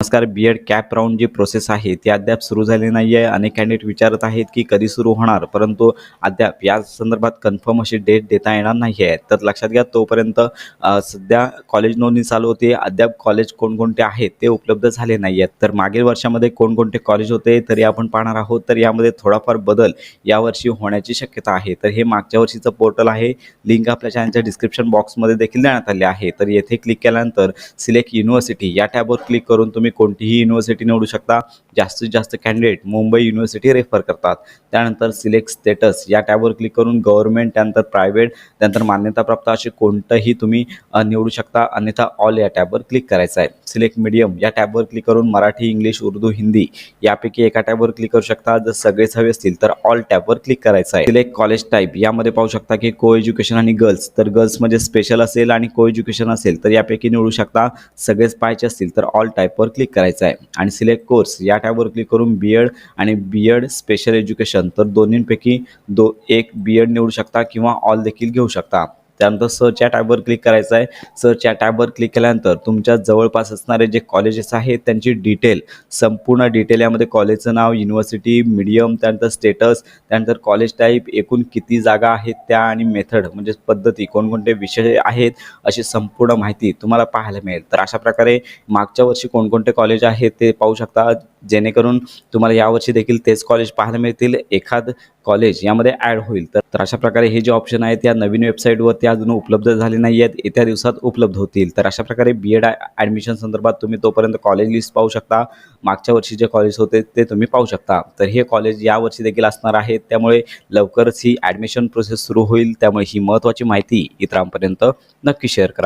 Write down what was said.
नमस्कार B Ed CAP round जी process आहे ती अद्याप सुरू झाली नाही आहे. अनेक कॅन्डिडेट विचारत आहेत की कधी सुरू होणार परंतु अद्याप या संदर्भात कन्फर्म अशी डेट देता येणार नाही आहे. तर लक्षात घ्या तोपर्यंत सध्या कॉलेज नोंदणी चालू होते. अद्याप कॉलेज कोणकोणते आहेत ते उपलब्ध झाले नाही आहेत. तर मागील वर्षामध्ये कोणकोणते कॉलेज होते तरी आपण पाहणार आहोत. तर यामध्ये थोडाफार बदल यावर्षी होण्याची शक्यता आहे. तर हे मागच्या वर्षीचं पोर्टल आहे. लिंक आपल्या चॅनलच्या डिस्क्रिप्शन बॉक्समध्ये देखील देण्यात आले आहे. तर येथे क्लिक केल्यानंतर सिलेक्ट युनिव्हर्सिटी या टॅबवर क्लिक करून तुम्ही कोणतीही युनिव्हर्सिटी निवडू शकता. जास्तीत जास्त कॅन्डिडेट मुंबई युनिव्हर्सिटी रेफर करतात. त्यानंतर सिलेक्ट स्टेटस या टॅबवर क्लिक करून गव्हर्नमेंट त्यानंतर प्रायव्हेट त्यानंतर मान्यताप्राप्त असे कोणतंही तुम्ही निवडू शकता. अन्यथा ऑल या टॅबवर क्लिक करायचं आहे. सिलेक्ट मीडियम या टॅबवर क्लिक करून मराठी इंग्लिश उर्दू हिंदी यापैकी एका टॅबवर क्लिक करू शकता. जर सगळेच हवे असतील तर ऑल टॅबवर क्लिक करायचं आहे. सिलेक्ट कॉलेज टाईप यामध्ये पाहू शकता की को एज्युकेशन आणि गर्ल्स तर गर्ल्समध्ये म्हणजे स्पेशल असेल आणि को एज्युकेशन असेल तर यापैकी निवडू शकता. सगळेच पाहायचे असतील तर ऑल टाईपवर क्लिक करायचं आहे. आणि सिलेक्ट कोर्स या टॅबवर क्लिक करून बी एड आणि बी एड स्पेशल एज्युकेशन तर दोन्हींपैकी दो एक बी एड निवडू शकता किंवा ऑल देखील घेऊ शकता. त्यानंतर सर्च या टॅबवर क्लिक करायचं आहे. सर्च या टॅबवर क्लिक केल्यानंतर तुमच्या जवळपास असणारे जे कॉलेजेस आहेत त्यांची डिटेल संपूर्ण डिटेल यामध्ये कॉलेजचं नाव युनिव्हर्सिटी मिडियम त्यानंतर स्टेटस त्यानंतर कॉलेज टाईप एकूण किती जागा आहेत त्या आणि मेथड म्हणजे पद्धती कोणकोणते विषय आहेत अशी संपूर्ण माहिती तुम्हाला पाहायला मिळेल. तर अशा प्रकारे मागच्या वर्षी कोणकोणते कॉलेज आहेत ते पाहू शकता. जेणेकरून तुम्हाला यावर्षी देखील तेच कॉलेज पाहायला मिळतील. एखाद कॉलेज यामध्ये ॲड होईल. तर तर अशा प्रकारे हे जे ऑप्शन आहेत या नवीन वेबसाईटवरती अजून उपलब्ध झाले नाही आहेत येत्या दिवसात उपलब्ध होतील. तर अशा प्रकारे बी एड ॲडमिशन संदर्भात तुम्ही तोपर्यंत कॉलेज लिस्ट पाहू शकता. मागच्या वर्षी जे कॉलेज होते ते तुम्ही पाहू शकता. तर हे कॉलेज यावर्षी देखील असणार आहेत त्यामुळे लवकरच ही ॲडमिशन प्रोसेस सुरू होईल. त्यामुळे ही महत्त्वाची माहिती इतरांपर्यंत नक्की शेअर करा.